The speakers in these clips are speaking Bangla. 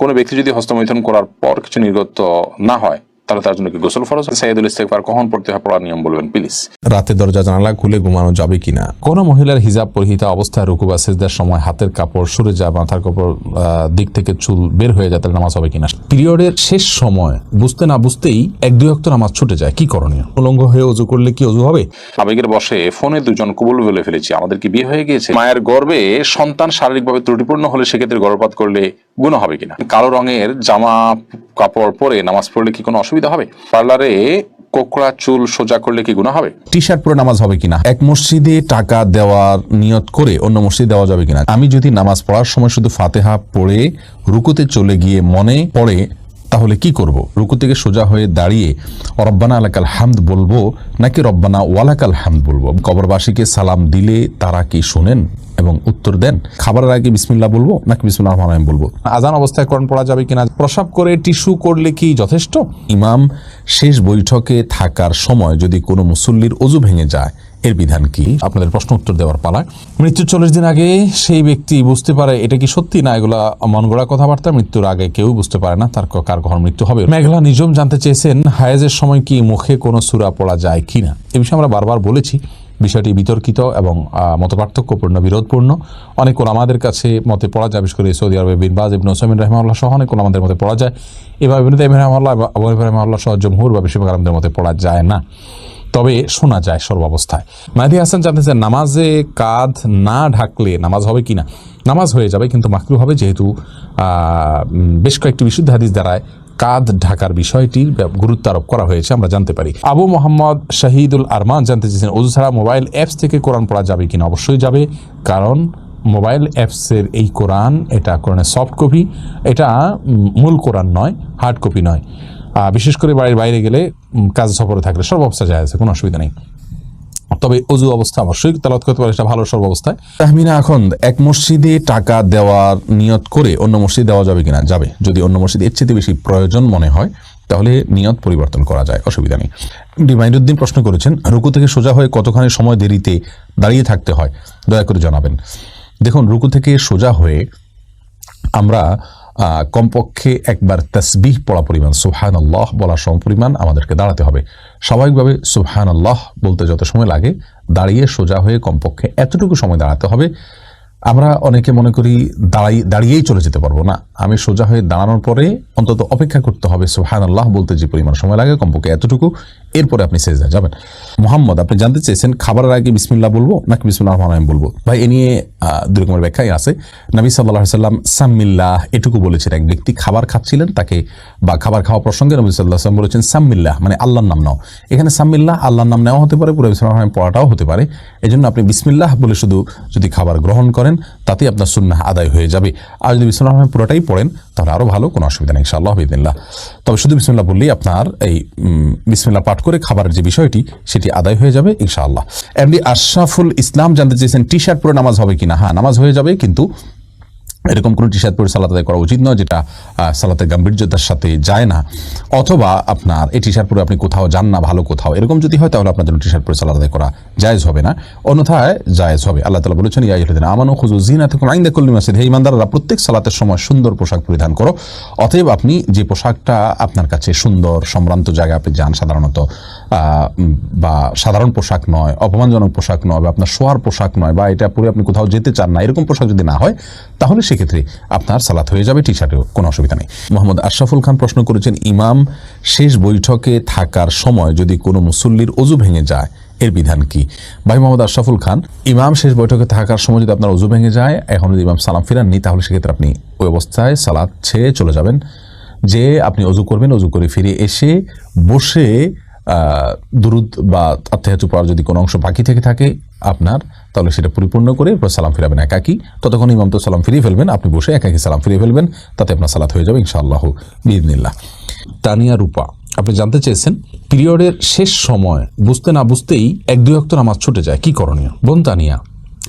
কোনো ব্যক্তি যদি হস্তমৈথুন করার পর কিছু নির্গত না হয় তাহলে তার জন্য কি গোসল ফরজ? সাইদুল ইস্তেকবার কখন পড়তে হয়? পড়ার নিয়ম বলবেন প্লিজ। রাতে দরজা জানালা খুলে ঘুমানো যাবে কিনা? কোনো মহিলার হিজাব পরিহিতা অবস্থায় রুকু বা সেজদার সময় হাতের কাপড় সরে যায় মাথার কাপড় দিক থেকে চুল বের হয়ে যায় তাহলে নামাজ হবে কিনা? পিরিয়ডের শেষ সময় বুঝতে না বুঝতেই এক দুই অক্ত নামাজ ছুটে যায়। কি করণীয়? উলঙ্গ হয়ে অজু করলে কি অজু হবে? আবেগের বসে ফোনে দুজন কবুল বলে ফেলেছি। আমাদের কি বিয়ে হয়ে গিয়েছে? মায়ের গর্ভে সন্তান শারীরিকভাবে ত্রুটিপূর্ণ হলে সেক্ষেত্রে গর্ভপাত করলে গুণ হবে কিনা? কালো রঙের জামা কাপড় পরে নামাজ পড়লে কি কোনো অসুবিধা হবে? পার্লারে কোকড়া চুল সোজা করলে কি গুণা হবে? টি শার্ট পরে নামাজ হবে কিনা? এক মসজিদে টাকা দেওয়ার নিয়ত করে অন্য মসজিদে দেওয়া যাবে কিনা? আমি যদি নামাজ পড়ার সময় শুধু ফাতেহা পড়ে রুকুতে চলে গিয়ে মনে পড়ে, তাহলে কি করব? রুকু থেকে সোজা হয়ে দাঁড়িয়ে রব্বানা আলাকাল হামদ বলব নাকি রব্বানা ওয়ালাকাল হামদ বলব? কবরবাসীকে সালাম দিলে তারা কি শোনেন? এবং উত্তর দেন, খাবারের আগে বিসমিল্লা বলব নাকি বিসমিল্লাহ রহমান রহিম বলব? আজান অবস্থায় কোরআন পড়া যাবে কিনা, প্রসাব করে টিস্যু করলে কি যথেষ্ট? ইমাম, শেষ বৈঠকে থাকার সময় যদি কোনো মুসল্লির অজু ভেঙে যায়, এর বিধান কি? আপনাদের প্রশ্ন উত্তর দেওয়ার পালা। মৃত্যুর চল্লিশ দিন আগে সেই ব্যক্তি বুঝতে পারে এটা কি সত্যি না এগুলা মন গড়া কথাবার্তা। মৃত্যুর আগে কেউ বুঝতে পারে না তার কার কখন মৃত্যু হবে। মেঘলা নিজম জানতে চেয়েছেন, হায়াজের সময় কি মুখে কোনো সুরা পড়া যায় কিনা? এ বিষয়ে আমরা বারবার বলেছি বিষয়টি বিতর্কিত এবং মত পার্থক্যপূর্ণ বিরোধপূর্ণ। অনেক আমাদের কাছে মতে পড়া যায়, বিশেষ করে সৌদি আরবে বিনবাজ ইবন ওসামিন রহমাল্লাহ সহ অনেক আমাদের মতে পড়া যায়। এবার ইবনে তাইমিয়া রহমাল্লাহ আবু রহমাল্লাহ সহ জমহুর বা বেশিরভাগ আমাদের মতে পড়া যায় না। তবে শোনা যায় সর্বাবস্থায়। মাহিদি হাসান জানতে চান নামাজে কাঁধ না ঢাকলে নামাজ হবে কি না নামাজ হয়ে যাবে, কিন্তু মাকরু হবে যেহেতু বেশ কয়েকটি বিশুদ্ধ হাদিস দ্বারায় কাঁধ ঢাকার বিষয়টির গুরুত্ব আরোপ করা হয়েছে, আমরা জানতে পারি। আবু মোহাম্মদ শাহিদুল আরমান জানতে চেয়েছেন, অজু ছাড়া মোবাইল অ্যাপস থেকে কোরআন পড়া যাবে কিনা? অবশ্যই যাবে, কারণ মোবাইল অ্যাপসের এই কোরআন, এটা কোরআনের সফট কপি, এটা মূল কোরআন নয়, হার্ড কপি নয়। বিশেষ করে বাড়ির বাইরে গেলে কাজ সফরে থাকলে সব অবস্থা যায় আছে, কোনো অসুবিধা নেই। তবে অজু অবস্থা অবশ্যই, তেলাওয়াত করতে পারে সেটা ভালো সর্ব অবস্থায়। তাহমিনা, এখন এক মসজিদে টাকা দেওয়ার নিয়ত করে অন্য মসজিদে দেওয়া যাবে কিনা? যাবে। যদি অন্য মসজিদে এর চেয়ে বেশি প্রয়োজন মনে হয়, তাহলে নিয়ত পরিবর্তন করা যায়, অসুবিধা নেই। ডিমাইনুদ্দিন প্রশ্ন করেছেন, রুকু থেকে সোজা হয়ে কতখানি সময় দেরিতে দাঁড়িয়ে থাকতে হয়? দয়া করে জানাবেন। দেখুন, রুকু থেকে সোজা হয়ে আমরা কমপক্ষে একবার তসবিহ পড়া পরিমাণ সুবহান আল্লাহ বলার সম পরিমাণ আমাদেরকে দাঁড়াতে হবে। স্বাভাবিকভাবে সুবহান আল্লাহ বলতে যত সময় লাগে, দাঁড়িয়ে সোজা হয়ে কমপক্ষে এতটুকু সময় দাঁড়াতে হবে আমরা অনেকে মনে করি দাঁড়াই, দাঁড়িয়েই চলে যেতে পারব না। আমি সোজা হয়ে দাঁড়ানোর পরে অন্তত অপেক্ষা করতে হবে সুবহান আল্লাহ বলতে যে পরিমাণ সময় লাগে, কমপক্ষে এতটুকু। এরপরে আপনি সেজদা যাবেন। মোহাম্মদ, আপনি জানতে চেয়েছেন খাবারের আগে বিসমিল্লাহ বলব নাকি বিসমিল্লাহ রহমান রহিম বলব? ভাই, এ নিয়ে দুই রকমের ব্যাখ্যাই আছে। নবী সাল্লাহ সাল্লাম সাম্মিল্লাহ এটুকু বলেছেন। এক ব্যক্তি খাবার খাচ্ছিলেন, তাকে বা খাবার খাওয়া প্রসঙ্গে নবী সাল্লাহ সাল্লাম বলেছেন সাম্মিল্লাহ মানে আল্লাহর নাম নাও। এখানে সাম্মিল্লাহ আল্লাহর নাম নেওয়া হতে পারে, পুরো বিসমিল্লাহ রহমান পড়াটাও হতে পারে। এই আপনি বিসমিল্লাহ বলে শুধু যদি খাবার গ্রহণ করেন তাতেই আপনার সুন্নাহ আদায় হয়ে যাবে। আর যদি বিসমুল্লাহ রহমান পুরোটাই পড়েন, তাহলে আরও ভালো, কোনো অসুবিধা নেই, ইনশাআল্লাহ বিদিল্লাহ তবে শুধু বিসমুল্লাহ বললেই আপনার এই বিসমুল্লাহ পাঠ করে খাবারের যে বিষয়টি, সেটি আদায় হয়ে যাবে, ইনশাআল্লাহ। এমনি আশরাফুল ইসলাম জানতে চেয়েছেন টি শার্ট পরে নামাজ হবে কি না হ্যাঁ নামাজ হয়ে যাবে, কিন্তু এরকম কোনো টি শার্ট পরে সালাত আদায় করা উচিত নয় যেটা আহ, সালাতের গাম্ভীর্যতার সাথে যায় না। অথবা আপনার এই টি শার্ট পরে আপনি কোথাও যান না ভালো কোথাও। এরকম যদি হয় তাহলে আপনার জন্য টি শার্ট পরে সালাত আদায় করা জায়েজ হবে না। অন্যথায় জায়েজ হবে। আল্লাহ তালা বলেছেন ইয়া ইহদিন আমানো খুজু জিনা থেকে আইন্দা কল্লি মাসিদ হে ইমানদাররা প্রত্যেক সালাতের সময় সুন্দর পোশাক পরিধান করো। অতএব আপনি যে পোশাকটা আপনার কাছে সুন্দর সম্ভ্রান্ত জায়গায় আপনি যান সাধারণত বা সাধারণ পোশাক নয় অপমানজনক পোশাক নয় বা আপনার শোয়ার পোশাক নয় বা এটা পরে আপনি কোথাও যেতে চান না এরকম পোশাক যদি না হয় তাহলে সেক্ষেত্রে আপনার সালাত হয়ে যাবে টি শার্টেও কোনো অসুবিধা নেই। মোহাম্মদ আশরাফুল খান প্রশ্ন করেছেন, ইমাম, শেষ বৈঠকে থাকার সময় যদি কোনো মুসল্লির অজু ভেঙে যায়, এর বিধান কি? ভাই মোহাম্মদ আশরাফুল খান, ইমাম, শেষ বৈঠকে থাকার সময় যদি আপনার অজু ভেঙে যায়, এখন যদি ইমাম সালাম ফিরাননি, তাহলে সেক্ষেত্রে আপনি ওই অবস্থায় সালাদ ছেড়ে চলে যাবেন। যে আপনি অজু করবেন, অজু করে ফিরে এসে বসে দুরুদ বা আত্মাহাতু পড়ার যদি কোনো অংশ বাকি থেকে থাকে, আপনার তাহলে সেটা পরিপূর্ণ করে এরপর সালাম ফিরাবেন একাকি। ততক্ষণ ইমাম তো সালাম ফিরিয়ে ফেলবেন, আপনি বসে একাকি সালাম ফিরিয়ে ফেলবেন, তাতে আপনার সালাত হয়ে যাবে ইনশাআল্লাহ বিদিনিল্লাহ তানিয়া রূপা, আপনি জানতে চেয়েছেন, পিরিয়ডের শেষ সময় বুঝতে না বুঝতেই এক দুই অক্ত নামাজ ছুটে যায়, কি করণীয়? বোন তানিয়া,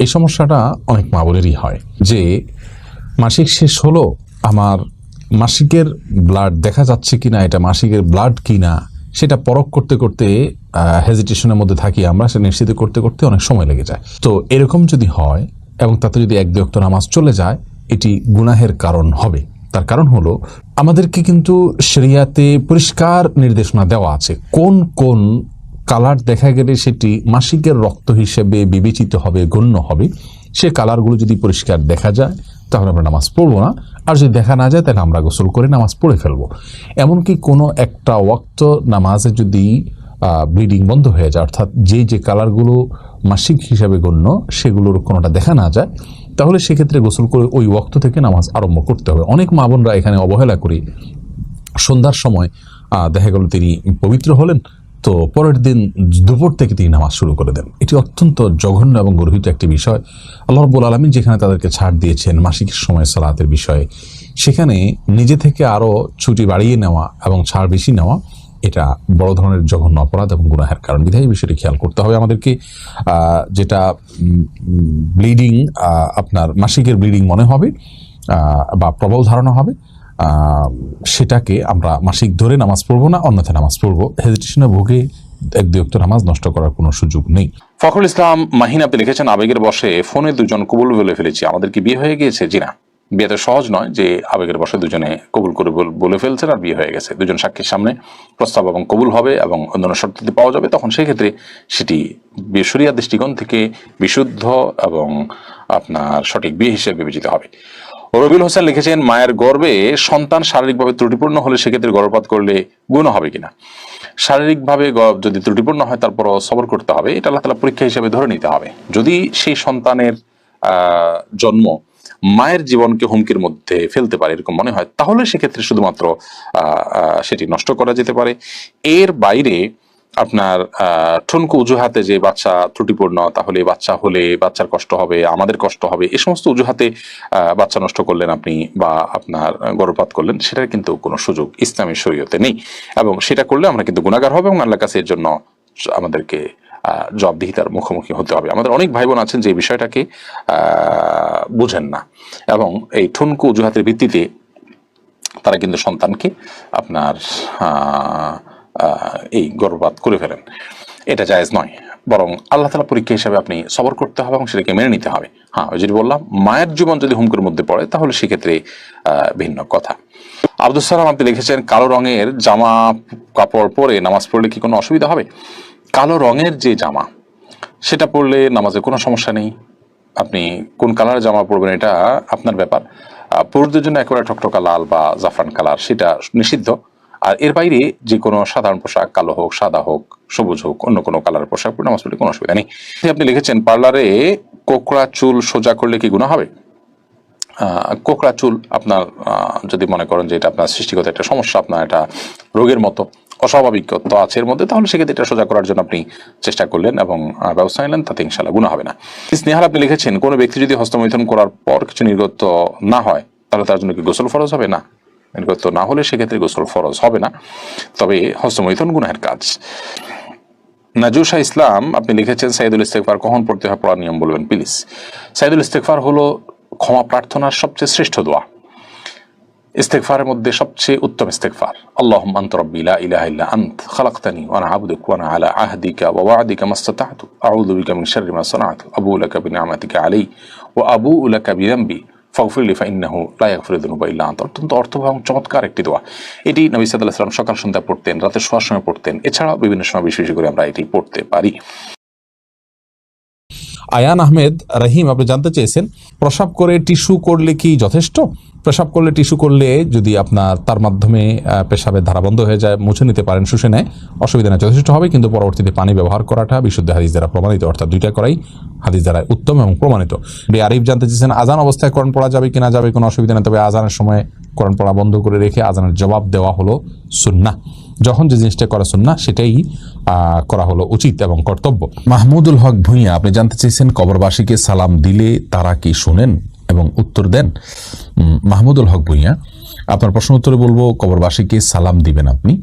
এই সমস্যাটা অনেক মা বোনেরই হয় যে মাসিক শেষ হলো, আমার মাসিকের ব্লাড দেখা যাচ্ছে কিনা, এটা মাসিকের ব্লাড কিনা সেটা পরখ করতে করতে হেজিটেশনের মধ্যে থাকি আমরা, সেটা নিশ্চিত করতে করতে অনেক সময় লেগে যায়। তো এরকম যদি হয়, এবং তাতে যদি এক বিরক্ত নামাজ চলে যায়, এটি গুনাহের কারণ হবে। তার কারণ হলো, আমাদেরকে কিন্তু শরিয়াতে পরিষ্কার নির্দেশনা দেওয়া আছে। কোন কোন কালার দেখা গেলে সেটি মাসিকের রক্ত হিসেবে বিবেচিত হবে, গণ্য হবে, সে কালারগুলো যদি পরিষ্কার দেখা যায় তাহলে আমরা নামাজ পড়ব না। আর যদি দেখা না যায়, তাহলে আমরা গোসল করে নামাজ পড়ে ফেলব। এমনকি কোনো একটা ওয়াক্ত নামাজে যদি ব্লিডিং বন্ধ হয়ে যায়, অর্থাৎ যে যে কালারগুলো মাসিক হিসাবে গণ্য, সেগুলোর কোনোটা দেখা না যায়, তাহলে সেক্ষেত্রে গোসল করে ওই ওয়াক্ত থেকে নামাজ আরম্ভ করতে হবে। অনেক মা বোনরা এখানে অবহেলা করি। সন্ধ্যার সময় দেখা গেল তিনি পবিত্র হলেন তো পরের দিন দুপুর থেকে তিনি নামাজ শুরু করে দেন। এটি অত্যন্ত জঘন্য এবং গর্হিত একটি বিষয়। আল্লাহ রব্বুল আলমিন যেখানে তাদেরকে ছাড় দিয়েছেন, মাসিক সময় সালাতের বিষয়ে, সেখানে নিজে থেকে আরও ছুটি বাড়িয়ে নেওয়া এবং ছাড় বেশি নেওয়া, এটা বড় ধরনের জঘন্য অপরাধ এবং গুনাহের কারণ। বিধায় বিষয়টি খেয়াল করতে হবে আমাদেরকে। যেটা ব্লিডিং আপনার মাসিকের ব্লিডিং মনে হবে বা প্রবল ধারণা হবে। সেটাকে আমরা মাসিক ধরে নামাজ পড়ব না, অন্যথায় নামাজ পড়ব। হেজিটেশনে ভুগে এক দুয়ক্ত নামাজ নষ্ট করার কোনো সুযোগ নেই। ফখরুল ইসলাম মাহিন, আপনি লিখেছেন, আবেগের বসে ফোনে দুজন কবুল বলে ফেলেছি। আমাদের কি বিয়ে হয়ে গিয়েছে? জি না। বিয়েতে সহজ নয় যে আবেগের বসে দুজনে কবুল করে বলে ফেলছেন আর বিয়ে হয়ে গেছে। দুজন সাক্ষীর সামনে প্রস্তাব এবং কবুল হবে এবং অন্যান্য শর্তাদি পাওয়া যাবে। তখন সেই ক্ষেত্রে সেটি বেসরিয়া দৃষ্টিকোণ থেকে বিশুদ্ধ এবং আপনার সঠিক বিয়ে হিসেবে বিবেচিত হবে। রবিউল হোসেন লিখেছেন, মায়ের গর্বে সন্তান শারীরিকভাবে ত্রুটিপূর্ণ হলে সেক্ষেত্রে গর্ভপাত করলে গুণ হবে কিনা? শারীরিকভাবে যদি ত্রুটিপূর্ণ হয়, তারপরও সবর করতে হবে। এটা আল্লাহ তালা পরীক্ষা হিসেবে ধরে নিতে হবে। যদি সেই সন্তানের জন্ম মায়ের জীবনকে হুমকির মধ্যে ফেলতে পারে, এরকম মনে হয়, তাহলে সেক্ষেত্রে শুধুমাত্র সেটি নষ্ট করা যেতে পারে। এর বাইরে আপনার ঠুনকো অজুহাতে যে বাচ্চা ত্রুটিপূর্ণ, তাহলে বাচ্চা হলে বাচ্চার কষ্ট হবে, আমাদের কষ্ট হবে, এ সমস্ত অজুহাতে বাচ্চা নষ্ট করলেন আপনি বা আপনার গর্ভপাত করলেন, সেটার কিন্তু কোনো সুযোগ ইসলামী শরীয়তে নেই। এবং সেটা করলে আমরা কিন্তু গুণাগার হবে এবং আল্লাহর কাছে এর জন্য আমাদেরকে জবাবদিহিতার মুখোমুখি হতে হবে। আমাদের অনেক ভাই বোন আছেন যে এই বিষয়টাকে বুঝেন না। এবং এই ঠুনকো অজুহাতের ভিত্তিতে তারা কিন্তু সন্তানকে আপনার এই গর্ভপাত করে ফেলেন। এটা জায়েজ নয়। বরং আল্লাহ তালা পরীক্ষা হিসাবে আপনি সবর করতে হবে এবং সেটাকে মেনে নিতে হবে। হ্যাঁ ওই যেটি বললাম, মায়ের জীবন যদি হুমকির মধ্যে পড়ে, তাহলে সেক্ষেত্রে ভিন্ন কথা। আব্দুল সালাম আপনি লিখেছেন, কালো রঙের জামা কাপড় পরে নামাজ পড়লে কি কোনো অসুবিধা হবে? কালো রঙের যে জামা, সেটা পরলে নামাজে কোনো সমস্যা নেই। আপনি কোন কালারের জামা পরবেন, এটা আপনার ব্যাপার। পুরুষদের জন্য একেবারে ঠকঠকা লাল বা জাফরান কালার, সেটা নিষিদ্ধ। আর এর বাইরে যে কোনো সাধারণ পোশাক, কালো হোক, সাদা হোক, সবুজ হোক, অন্য কোনো কালারের পোশাক পরে নামাজ পড়লে কোনো অসুবিধা নেই। আপনি লিখেছেন, পার্লারে কোকড়া চুল সোজা করলে কি গুণা হবে? কোকড়া চুল আপনার যদি মনে করেন যে এটা আপনার সৃষ্টিগত একটা সমস্যা, আপনার এটা রোগের মতো অস্বাভাবিকত্ব আছে এর মধ্যে, তাহলে সেক্ষেত্রে এটা সোজা করার জন্য আপনি চেষ্টা করলেন এবং ব্যবস্থা নিলেন, তাতে ইনশাল্লাহ গুণা হবে না। স্নেহার আপনি লিখেছেন, কোনো ব্যক্তি যদি হস্তমৈথুন করার পর কিছু নির্গত না হয়, তাহলে তার জন্য কি গোসল ফরজ হবে? না। নির্গত না হলে সেক্ষেত্রে গোসল ফরজ হবে না। তবে হস্তমৈথুন গুনাহের কাজ। নাজুসা ইসলাম, আপনি লিখেছেন, সাইদুল ইস্তেকফার কখন পড়তে হয়? পড়ার নিয়ম বলবেন, প্লিজ। সাইদুল ইস্তেকফার হলো ক্ষমা প্রার্থনার সবচেয়ে শ্রেষ্ঠ দোয়া। ইস্তেকফারের মধ্যে সবচেয়ে উত্তম ইস্তেকফার আল্লাহ আন্ত রব্বি লা ইলাহা ইল্লা আন্ত, খালাকতানি ওয়া আনা আবদুক ওয়া আলা আহদিকা ওয়া ওয়া'দিকা মাস্তাতা'তু। আউযু বিকা মিন শাররি মা আবু লাকা বিনি'মাতিকা আলাই ওয়া আবু লাকা বিযামবি। চমৎকার একটি এটি সাল্লাম সকাল সন্ধ্যা পড়তেন, রাতে শোয়ার সময় পড়তেন। এছাড়াও বিভিন্ন সময় বিশেষ করে আমরা এটি পড়তে পারি। আয়ান আহমেদ রহিম, আপনি জানতে চেয়েছেন, প্রসাব করে টিস্যু করলে কি যথেষ্ট? প্রসাব করলে টিস্যু করলে যদি আপনার, তার মাধ্যমে পেশাবের ধারা বন্ধ হয়ে যায়, মুছে নিতে পারেন, শুষে নেয়, অসুবিধা নেই, যথেষ্ট হবে, কিন্তু পরবর্তীতে পানি ব্যবহার করাটা বিশুদ্ধ হাদিস দ্বারা প্রমাণিত, অর্থাৎ দুইটা করাই হাদিস দ্বারা উত্তম এবং প্রমাণিত। বে আরিফ জানতে চেয়েছেন, আজান অবস্থায় কোরআন পড়া যাবে কিনা যাবে, কোনো অসুবিধা নেই, তবে আজানের সময় কোরআন পড়া বন্ধ করে রেখে আজানের জবাব দেওয়া হলো সুন্না যখন যে জিনিসটা করা সুন্না সেটাই করা হলো উচিত এবং কর্তব্য। মাহমুদুল হক ভূঁইয়া, আপনি জানতে চেয়েছেন কবরবাসীকে সালাম দিলে তারা কি শুনেন এবং উত্তর দেন? মাহমুদুল হক ভূঁইয়া, আপনার প্রশ্ন উত্তরে বলব, কবরবাসীকে সালাম দিবেন আপনি।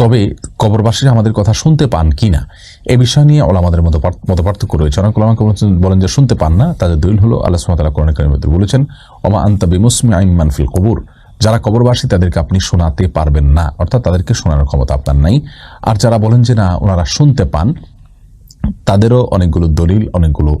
তবে কবরবাসীরা আমাদের কথা শুনতে পান কি না? এ বিষয় নিয়ে ওলামাদের মতো মত পার্থক্য রয়েছে। অনেক ওলামা বলেন যে শুনতে পান না, তাদের দলিল হলো, আল্লাহ সুমাতালা কোরআন বলেছেন, ওমা আন্তা বিমুসমি আইমান ফিল কবুর। যারা কবরবাসী, তাদেরকে আপনি শোনাতে পারবেন না। অর্থাৎ তাদেরকে শোনানোর ক্ষমতা আপনার নাই। আর যারা বলেন যে না, ওনারা শুনতে পান, তাদেরও অনেকগুলো দলিল, অনেকগুলো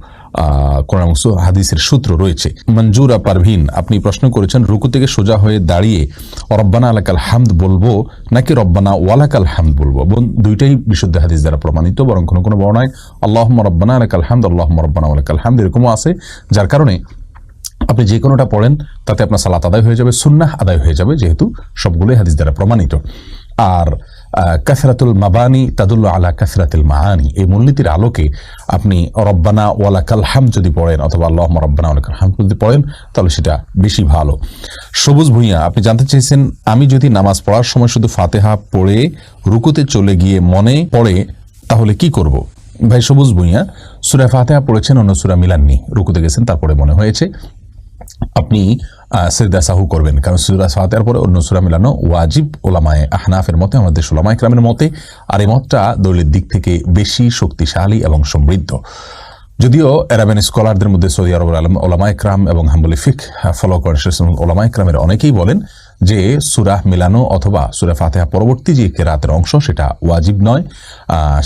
সু- হাদিসের সূত্র রয়েছে। মঞ্জুরা পারভিন, আপনি প্রশ্ন করেছেন, রুকু থেকে সোজা হয়ে দাঁড়িয়ে রব্বানা আলাকাল হামদ বলব, নাকি রব্বানা ওয়ালাকাল হামদ বলব? দুইটাই বিশুদ্ধ হাদিস দ্বারা প্রমাণিত, বরং কোনো কোনো বর্ণায় আল্লাহ রব্বানা আলাকাল হামদ আল্লাহ রব্বানা ওয়ালাকাল হামদ, এরকমও আছে, যার কারণে আপনি যে কোনোটা পড়েন, তাতে আপনার সালাত আদায় হয়ে যাবে, সুন্নাহ আদায় হয়ে যাবে, যেহেতু সবগুলোই হাদিস দ্বারা প্রমাণিত। আর কাসরাতুল মাবানি তাদুল্ল আলা কাসরাতুল মাহানি এই মূলনীতির আলোকে আপনি রব্বানা ওয়ালা কালহাম যদি পড়েন, অথবা আল্লাহ রব্বানা ওয়ালা কালহাম যদি পড়েন, তাহলে সেটা বেশি ভালো। সবুজ ভূঁইয়া, আপনি জানতে চেয়েছেন, আমি যদি নামাজ পড়ার সময় শুধু ফাতেহা পড়ে, রুকুতে চলে গিয়ে মনে পড়ে, তাহলে কি করব? ভাই, সবুজ ভূঁইয়া, সুরা ফাতেহা পড়েছেন অন্য সুরা মিলাননি রুকুতে গেছেন, তারপরে মনে হয়েছে। আপনি সেজদা সাহু করবেন। কারণ সুরা ফাতেহার পরে অন্য সুরা মিলানো ওয়াজিব ওলামায় আহনাফের মতে, আমাদের সোলামায় ক্রামের মতে, আর এই মতটা দলিলের দিক থেকে বেশি শক্তিশালী এবং সমৃদ্ধ। যদিও অ্যারাবেন স্কলারদের মধ্যে সৌদি আরব আলম ওলামায় ক্রাম এবং হাম্বলি ফিক ফলো করেন। সে সমস্ত ওলামায় ক্রামের অনেকেই বলেন যে সুরাহ মিলানো অথবা সুরা ফাতেহা পরবর্তী যে কেরাতের অংশ, সেটা ওয়াজিব নয়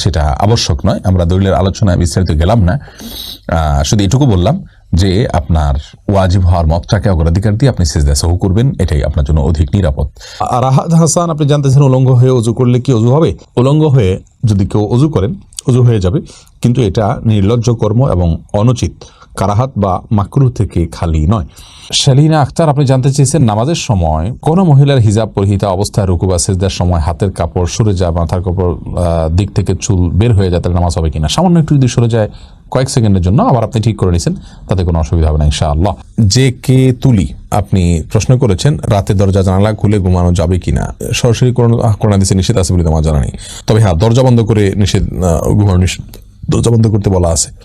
সেটা আবশ্যক নয়। আমরা দলিলের আলোচনায় বিস্তারিত গেলাম না। শুধু এটুকু বললাম যে আপনার ওয়াজিব হওয়ার মতটাকে অগ্রাধিকার দিয়ে আপনি সেজদা সহ করবেন, এটাই আপনার জন্য অধিক নিরাপদ। রাহাত হাসান, আপনি জানতেছেন উলঙ্গ হয়ে অজু করলে কি অজু হবে? উলঙ্গ হয়ে যদি কেউ অজু করেন অজু হয়ে যাবে। কিন্তু এটা নির্লজ্জ কর্ম এবং অনুচিত। কারাহাত বা মাকরু থেকে খালি নয়। শালিনা আক্তার আপনি জানতে চেয়েছেন নামাজের সময় কোন মহিলার হিজাব পরিহিতা অবস্থায় রুকু বা সেজদার সময় হাতের কাপড়, সরে যায় মাথার কাপড় দিক থেকে চুল বের হয়ে যায়, তাহলে নামাজ হবে কিনা? সামান্য একটু যদি সরে যায় কয়েক সেকেন্ডের জন্য আবার আপনি ঠিক করে নিয়েছেন তাতে কোনো অসুবিধা হবে না, ইনশাআল্লাহ। যে কে তুলি, আপনি প্রশ্ন করেছেন, রাতে দরজা জানালা খুলে ঘুমানো যাবে কিনা? সরাসরি করোনা দিচ্ছে নিষেধ আছে বলে আমার জানা নেই। তবে হ্যাঁ দরজা বন্ধ করে নিষেধ ঘুমানো নিষেধ, দরজা বন্ধ করতে বলা আছে।